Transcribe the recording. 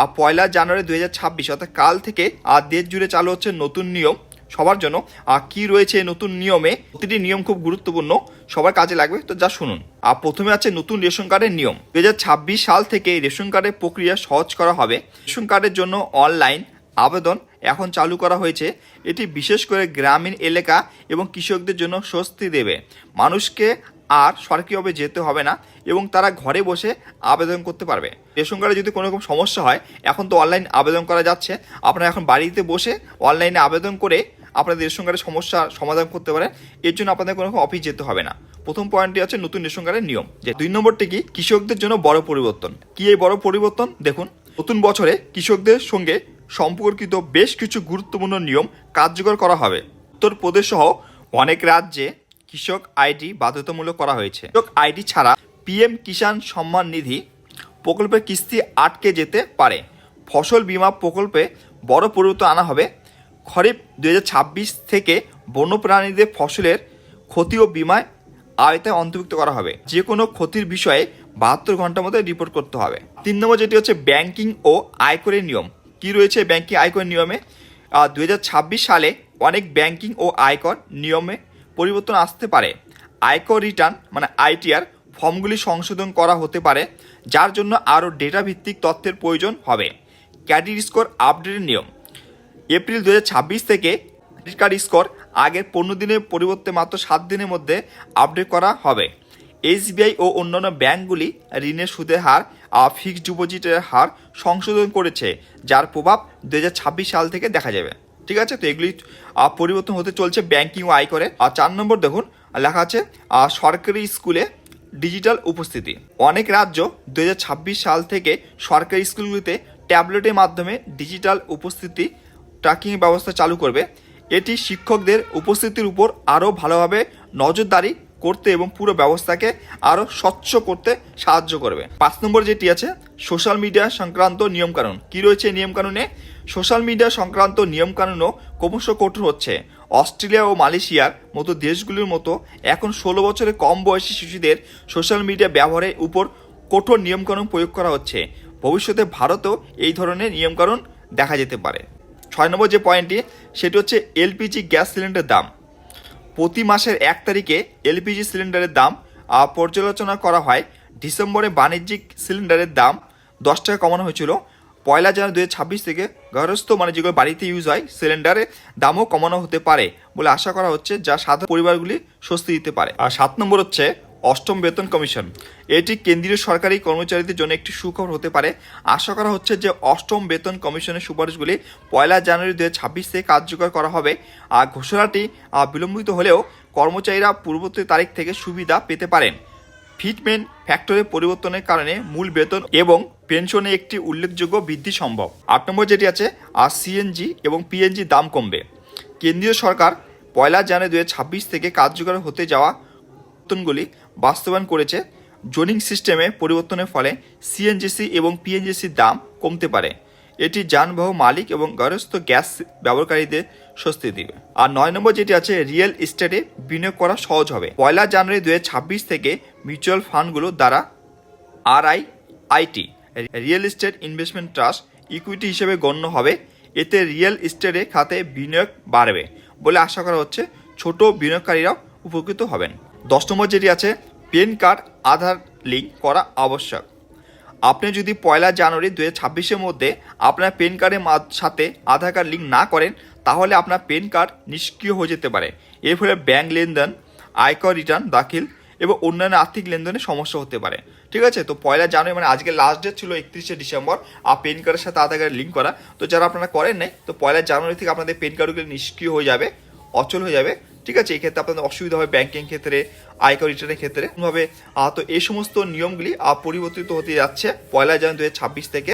আর পয়লা জানুয়ারি দুই হাজার ছাব্বিশ, অর্থাৎ কাল থেকে দেশ জুড়ে চালু হচ্ছে নতুন নিয়ম। সবার জন্য আর কি রয়েছে নতুন নিয়মে? প্রতিটি নিয়ম খুব গুরুত্বপূর্ণ, সবার কাজে লাগবে। তো যা শুনুন। আর প্রথমে আছে নতুন রেশন কার্ডের নিয়ম। দু হাজার ছাব্বিশ সাল থেকে রেশন কার্ডের প্রক্রিয়া সহজ করা হবে। রেশন কার্ডের জন্য অনলাইন আবেদন এখন চালু করা হয়েছে। এটি বিশেষ করে গ্রামীণ এলাকা এবং কৃষকদের জন্য স্বস্তি দেবে। মানুষকে আর সরকারিভাবে যেতে হবে না এবং তারা ঘরে বসে আবেদন করতে পারবে। রেশন কার্ডে যদি কোনো রকম সমস্যা হয়, এখন তো অনলাইন আবেদন করা যাচ্ছে। আপনারা এখন বাড়িতে বসে অনলাইনে আবেদন করে আপনাদের রেশন কার্ডের সমস্যার সমাধান করতে পারেন। এর জন্য আপনাদের কোনো রকম অফিস যেতে হবে না। প্রথম পয়েন্টটি আছে নতুন রেশন কার্ডের নিয়ম। যে দুই নম্বরটি কি? কৃষকদের জন্য বড় পরিবর্তন। কি এই বড় পরিবর্তন? দেখুন, নতুন বছরে কৃষকদের সঙ্গে সম্পর্কিত বেশ কিছু গুরুত্বপূর্ণ নিয়ম কার্যকর করা হবে। উত্তরপ্রদেশ সহ অনেক রাজ্যে কৃষক আইডি বাধ্যতামূলক করা হয়েছে। কৃষক আইডি ছাড়া পিএম কিষাণ সম্মান নিধি প্রকল্পের কিস্তি আটকে যেতে পারে। ফসল বীমা প্রকল্পে বড় পরিবর্তন আনা হবে। খরিফ দু হাজার ছাব্বিশ থেকে বন্যপ্রাণীদের ফসলের ক্ষতি ও বিমায় আয়তায় অন্তর্ভুক্ত করা হবে। যে কোনো ক্ষতির বিষয়ে বাহাত্তর ঘণ্টার মধ্যে রিপোর্ট করতে হবে। তিন নম্বর যেটি হচ্ছে ব্যাংকিং ও আয়করের নিয়ম। কি রয়েছে ব্যাংকিং আয়করের নিয়মে? দুই হাজার ছাব্বিশ সালে অনেক ব্যাংকিং ও আয়কর নিয়মে পরিবর্তন আসতে পারে। আয়কর রিটার্ন মানে আইটিআর ফর্মগুলি সংশোধন করা হতে পারে, যার জন্য আরও ডেটা ভিত্তিক তথ্যের প্রয়োজন হবে। ক্যাডিট স্কোর আপডেটের নিয়ম। এপ্রিল দু হাজার ছাব্বিশ থেকে ক্রেডিট কার্ড স্কোর আগের পনেরো দিনের পরিবর্তে মাত্র সাত দিনের মধ্যে আপডেট করা হবে। এসবিআই ও অন্যান্য ব্যাংকগুলি ঋণের সুদের হার আর ফিক্সড ডিপোজিটের হার সংশোধন করেছে, যার প্রভাব দু হাজার ছাব্বিশ সাল থেকে দেখা যাবে। ঠিক আছে? তো এগুলি পরিবর্তন হতে চলছে ব্যাংকিং ও আয়করে আর চার নম্বর দেখুন লেখা আছে সরকারি স্কুলে ডিজিটাল উপস্থিতি। অনেক রাজ্য দু হাজার ছাব্বিশ সাল থেকে সরকারি স্কুলগুলিতে ট্যাবলেটের মাধ্যমে ডিজিটাল উপস্থিতি ট্র্যাকিং ব্যবস্থা চালু করবে। এটি শিক্ষকদের উপস্থিতির উপর আরও ভালোভাবে নজরদারি করতে এবং পুরো ব্যবস্থাকে আরও স্বচ্ছ করতে সাহায্য করবে। পাঁচ নম্বর যেটি আছে, সোশ্যাল মিডিয়া সংক্রান্ত নিয়মকানুন। কী রয়েছে নিয়মকানুনে? সোশ্যাল মিডিয়া সংক্রান্ত নিয়মকানুনও ক্রমশ কঠোর হচ্ছে। অস্ট্রেলিয়া ও মালয়েশিয়ার মতো দেশগুলির মতো এখন ষোলো বছরের কম বয়সী শিশুদের সোশ্যাল মিডিয়া ব্যবহারের উপর কঠোর নিয়মকানুন প্রয়োগ করা হচ্ছে। ভবিষ্যতে ভারতেও এই ধরনের নিয়মকানুন দেখা যেতে পারে। ছয় নম্বর যে পয়েন্টটি, সেটি হচ্ছে এলপিজি গ্যাস সিলিন্ডারের দাম। প্রতি মাসের এক তারিখে এলপিজি সিলিন্ডারের দাম পর্যালোচনা করা হয়। ডিসেম্বরে বাণিজ্যিক সিলিন্ডারের দাম দশ টাকা কমানো হয়েছিল। পয়লা জানুয়ারি দু ছাব্বিশ থেকে গৃহস্থ মানে যেগুলো বাড়িতে ইউজ হয়। সিলিন্ডারের দামও কমানো হতে পারে বলে আশা করা হচ্ছে, যা সাধারণ পরিবারগুলি স্বস্তি দিতে পারে। আর সাত নম্বর হচ্ছে অষ্টম বেতন কমিশন। এটি কেন্দ্রীয় সরকারি কর্মচারীদের জন্য একটি সুখবর হতে পারে। আশা করা হচ্ছে যে অষ্টম বেতন কমিশনের সুপারিশগুলি পয়লা জানুয়ারি দু ছাব্বিশ থেকে কার্যকর করা হবে। আর ঘোষণাটি বিলম্বিত হলেও কর্মচারীরা পূর্ববর্তী তারিখ থেকে সুবিধা পেতে পারেন। ফিটমেন্ট ফ্যাক্টরের পরিবর্তনের কারণে মূল বেতন এবং পেনশনে একটি উল্লেখযোগ্য বৃদ্ধি সম্ভব। আট নম্বর যেটি আছে আর সিএনজি এবং পিএনজি দাম কমবে। কেন্দ্রীয় সরকার পয়লা জানুয়ারি দু থেকে কার্যকর হতে যাওয়া পরিবর্তনগুলি বাস্তবায়ন করেছে, জোনিং সিস্টেমে পরিবর্তনের ফলে সিএনজিসি এবং পিএনজিসির দাম কমতে পারে। এটি যানবাহন মালিক এবং গৃহস্থ গ্যাস ব্যবহারকারীদের স্বস্তি দিবে। আর নয় নম্বর যেটি আছে, রিয়েল এস্টেটে বিনিয়োগ করা সহজ হবে। পয়লা জানুয়ারি দু হাজার ছাব্বিশ থেকে মিউচুয়াল ফান্ডগুলো দ্বারা RI IT real estate investment trust, equity হিসেবে গণ্য হবে। এতে রিয়েল এস্টেটে খাতে বিনিয়োগ বাড়বে বলে আশা করা হচ্ছে ছোট বিনিয়োগকারীরাও উপকৃত হবেন। দশ নম্বর যেটি আছে পেন কার্ড আধার লিঙ্ক করা আবশ্যক। আপনি যদি পয়লা জানুয়ারি দু হাজার মধ্যে আপনার পেন কার্ডের সাথে আধার কার্ড লিঙ্ক না করেন, তাহলে আপনার পেন কার্ড নিষ্ক্রিয় হয়ে যেতে পারে। এর ফলে ব্যাংক লেনদেন, আয়কর রিটার্ন দাখিল এবং অন্যান্য আর্থিক লেনদেনে সমস্যা হতে পারে। ঠিক আছে? তো পয়লা জানুয়ারি মানে আজকে লাস্ট ডেট ছিল একত্রিশে ডিসেম্বর, আর পেন কার্ডের সাথে আধার কার্ড লিঙ্ক করা। তো যারা আপনারা করেন নাই, তো পয়লা জানুয়ারি থেকে আপনাদের পেন কার্ডগুলো নিষ্ক্রিয় হয়ে যাবে, অচল হয়ে যাবে। ঠিক আছে, এক্ষেত্রে ক্ষেত্রে আপনাদের অসুবিধা হয় ব্যাংকিং ক্ষেত্রে, আয়কর রিটার্নের ক্ষেত্রে। তো এই সমস্ত নিয়মগুলি পরিবর্তিত হতে যাচ্ছে পয়লা জানুয়ারি দু হাজার ছাব্বিশ থেকে।